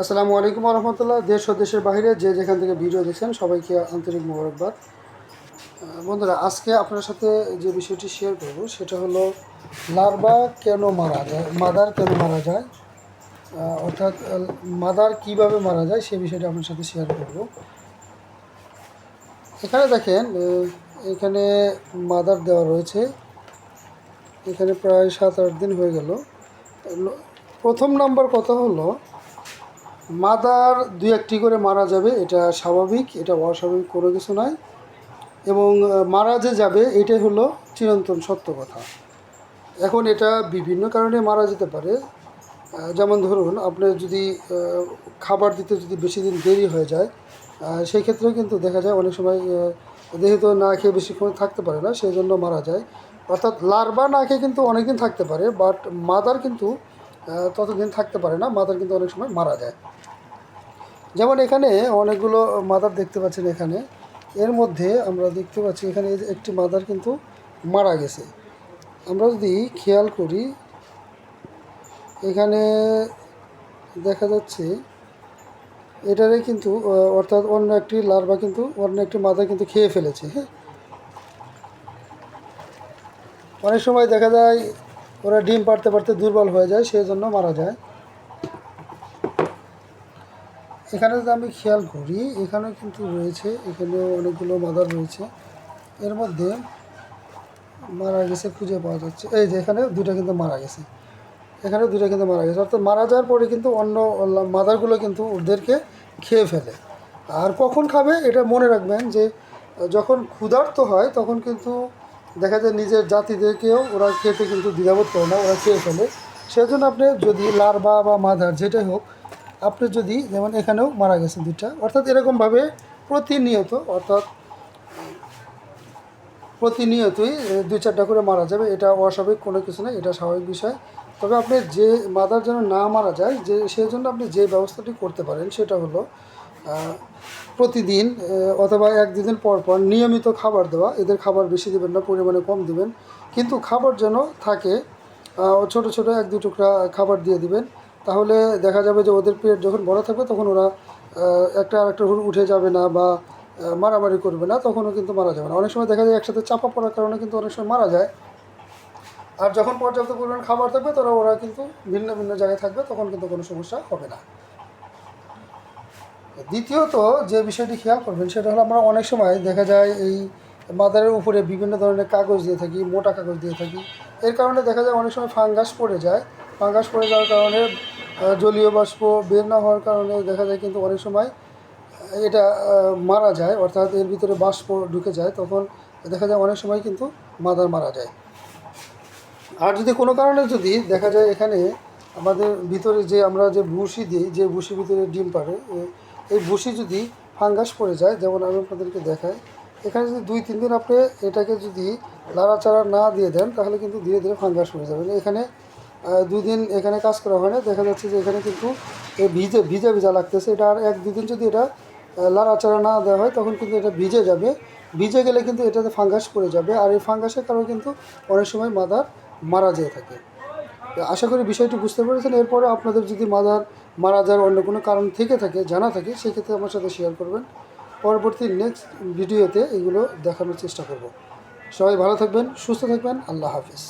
আসসালামু আলাইকুম রহমতুল্লাহ দেশ ও দেশের বাইরে যে যেখান থেকে ভিডিও দেখছেন, সবাইকে আন্তরিক মোবারকবাদ। বন্ধুরা, আজকে আপনার সাথে যে বিষয়টি শেয়ার করব, সেটা হলো লার্ভা কেন মারা যায়? মাদার কেন মারা যায়? অর্থাৎ মাদার কীভাবে মারা যায়, সে বিষয়টি আপনার সাথে শেয়ার করব। এখানে দেখেন এখানে মাদার দেওয়া রয়েছে। এখানে প্রায় সাত আট দিন হয়ে গেল। প্রথম নাম্বার কথা হলো? মাদার দু একটি করে মারা যাবে, এটা স্বাভাবিক, এটা অস্বাভাবিক কোনো কিছু নয়। এবং মারা যে যাবে, এটাই হলো চিরন্তন সত্য কথা। এখন এটা বিভিন্ন কারণে মারা যেতে পারে। যেমন ধরুন, আপনি যদি খাবার দিতে যদি বেশি দিন দেরি হয়ে যায় সেই ক্ষেত্রেও কিন্তু দেখা যায় অনেক সময় যেহেতু না খেয়ে বেশিক্ষণ থাকতে পারে না সেই জন্য মারা যায়। অর্থাৎ লার্ভা না খেয়ে কিন্তু অনেকদিন থাকতে পারে, বাট মাদার কিন্তু ততদিন থাকতে পারে না, মাদার কিন্তু অনেক সময় মারা যায়। যেমন এখানে অনেকগুলো মাদার দেখতে পাচ্ছেন এখানে। এর মধ্যে আমরা দেখতে পাচ্ছি এখানে একটি মাদার কিন্তু মারা গেছে। আমরা যদি খেয়াল করি, এখানে দেখা যাচ্ছে এটারে কিন্তু অর্থাৎ অন্য একটি লার্ভা কিন্তু, অন্য একটি মাদার কিন্তু খেয়ে ফেলেছে হ্যাঁ? অনেক সময় দেখা যায় ওরা ডিম পারতে পারতে দুর্বল হয়ে যায় সেই জন্য মারা যায়। এখানে যদি আমি খেয়াল করি এখানে কিন্তু রয়েছে, এখানেও অনেকগুলো মাদার রয়েছে। এর মধ্যে মারা গেছে খুঁজে পাওয়া যাচ্ছে। এই যে এখানে দুটো কিন্তু মারা গেছে। এখানে দুটো কিন্তু মারা গেছে। অর্থাৎ মারা যাওয়ার পরে কিন্তু অন্য মাদারগুলো কিন্তু ওদেরকে খেয়ে ফেলে। আর কখন খাবে এটা মনে রাখবেন যে, যখন ক্ষুধার্ত হয় তখন কিন্তু দেখা যায় নিজের জাতিদেরকেও ওরা খেতে কিন্তু দ্বিধাবোধ করে না, ওরা খেয়ে ফেলে। সেজন্য আপনি যদি লার্ভা বা মাদার যেটাই হোক আপনি যদি, যেমন এখানেও মারা গেছে দুটা অর্থাৎ এরকমভাবে প্রতিনিয়ত, অর্থাৎ প্রতিনিয়তই দুই চারটা করে মারা যাবে, এটা অস্বাভাবিক কোনো কিছু নয়, এটা স্বাভাবিক বিষয়। তবে আপনি যে মাদার যেন না মারা যায়, যে, সেই জন্য আপনি যে ব্যবস্থাটি করতে পারেন, সেটা হলো প্রতিদিন অথবা এক দুদিন পর পর নিয়মিত খাবার দেওয়া, এদের খাবার বেশি দেবেন না, পরিমাণে কম দেবেন। কিন্তু খাবার যেন থাকে ছোট ছোট এক দু টুকরা খাবার দিয়ে দিবেন তাহলে দেখা যাবে যে ওদের পেট যখন বড় থাকবে তখন ওরা একটা আরেকটা হুড় উঠে যাবে না বা মারামারি করবে না, তখনও কিন্তু মারা যাবে না। অনেক সময় দেখা যায় একসাথে চাপা পড়ার কারণে কিন্তু অনেক সময় মারা যায়। আর যখন পর্যাপ্ত পরিমাণ খাবার থাকবে তখন ওরা কিন্তু ভিন্ন ভিন্ন জায়গায় থাকবে, তখন কিন্তু কোনো সমস্যা হবে না। দ্বিতীয়ত যে বিষয়টি খেয়াল করবেন, সেটা হলো আমরা অনেক সময় দেখা যায় এই মাদারের উপরে বিভিন্ন ধরনের কাগজ দিয়ে থাকি, মোটা কাগজ দিয়ে থাকি। এর কারণে দেখা যায় অনেক সময় ফাঙ্গাস পড়ে যায়। ফাঙ্গাস পড়ে যাওয়ার কারণে জলীয় বাষ্প বের না হওয়ার কারণে দেখা যায় কিন্তু অনেক সময় এটা মারা যায় অর্থাৎ এর ভিতরে বাষ্প ঢুকে যায় তখন দেখা যায় অনেক সময় কিন্তু মাদার মারা যায়। আর যদি কোনো কারণে যদি দেখা যায় এখানে আমাদের ভিতরে যে আমরা যে ভুসি দিই যে ভুসির ভিতরে ডিম পারে এই ভুসি যদি ফাঙ্গাস পড়ে যায় যেমন আমি আপনাদেরকে দেখাই এখানে যদি দুই তিন দিন আপনি এটাকে যদি লাড়াচাড়া না দিয়ে দেন তাহলে কিন্তু ধীরে ধীরে ফাঙ্গাস পড়ে যাবে। এখানে আহ, দুই দিন এখানে কাজ করা হয় না। দেখা যাচ্ছে যে এখানে কিন্তু ভিজে, ভিজা ভিজা লাগতেছে। এটা আর এক দুদিন যদি এটা লাড়াচাড়া না দেওয়া হয়, তখন কিন্তু এটা ভিজে যাবে। ভিজে গেলে কিন্তু এটাতে ফাঙ্গাস পড়ে যাবে। আর এই ফাঙ্গাসের কারণে কিন্তু অনেক সময় মাদার মারা যেয়ে থাকে। আশা করি বিষয়টি বুঝতে পেরেছেন। এরপরে আপনাদের যদি মাদার মারা যাওয়ার অন্য কোনো কারণ থেকে থাকে, জানা থাকে, সেক্ষেত্রে আমার সাথে শেয়ার করবেন। পরবর্তী নেক্সট ভিডিওতে এগুলো দেখানোর চেষ্টা করব। সবাই ভালো থাকবেন, সুস্থ থাকবেন। আল্লাহ হাফিজ।